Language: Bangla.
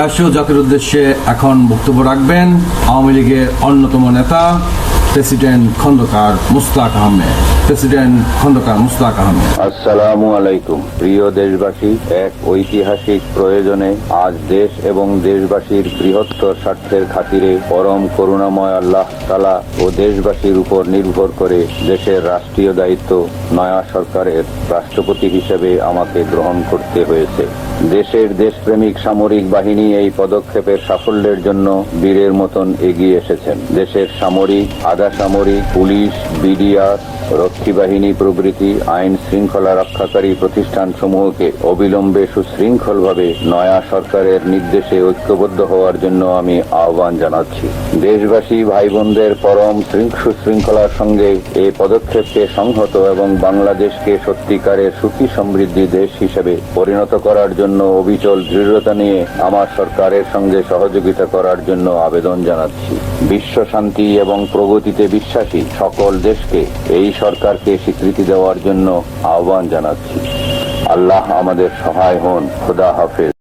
রাষ্ট্রীয় জাতির উদ্দেশ্যে এখন বক্তব্য রাখবেন আওয়ামী লীগের অন্যতম নেতা, প্রেসিডেন্ট খন্দকার মুস্তাক আহমেদ। প্রেসিডেন্ট খন্দকার মুস্তাক আহমেদ। আসসালামু আলাইকুম। প্রিয় দেশবাসী, এক ঐতিহাসিক প্রয়োজনে আজ দেশ এবং দেশবাসীর বৃহত্তর স্বার্থের খাতিরে পরম করুণাময় আল্লাহ তালা ও দেশবাসীর উপর নির্ভর করে দেশের রাষ্ট্রীয় দায়িত্ব নয়া সরকারের রাষ্ট্রপতি হিসেবে আমাকে গ্রহণ করতে হয়েছে। দেশের দেশপ্রেমিক সামরিক বাহিনী এই পদক্ষেপের সাফল্যের জন্য বীরের মতন এগিয়ে এসেছেন। দেশের সামরিক, আধা সামরিক, পুলিশ, বিডিআর, রক্ষী বাহিনী প্রভৃতি আইন শৃঙ্খলা রক্ষাকারী প্রতিষ্ঠান সমূহকে অবিলম্বে সুশৃঙ্খলভাবে নয়া সরকারের নির্দেশে ঐক্যবদ্ধ হওয়ার জন্য আমি আহ্বান জানাচ্ছি। দেশবাসী ভাই বোনদের পরম শৃঙ্খ- সুশৃঙ্খলার সঙ্গে এই পদক্ষেপকে সংহত এবং বাংলাদেশকে সত্যিকারের সুখী সমৃদ্ধি দেশ হিসেবে পরিণত করার জন্য অবিচল দৃঢ়তা নিয়ে আমার সরকারের সঙ্গে সহযোগিতা করার জন্য আবেদন জানাচ্ছি। বিশ্ব শান্তি এবং প্রগতিতে বিশ্বাসী সকল দেশকে এই সরকারকে স্বীকৃতি দেওয়ার জন্য আহ্বান জানাচ্ছি। আল্লাহ আমাদের সহায় হন। খোদা হাফেজ।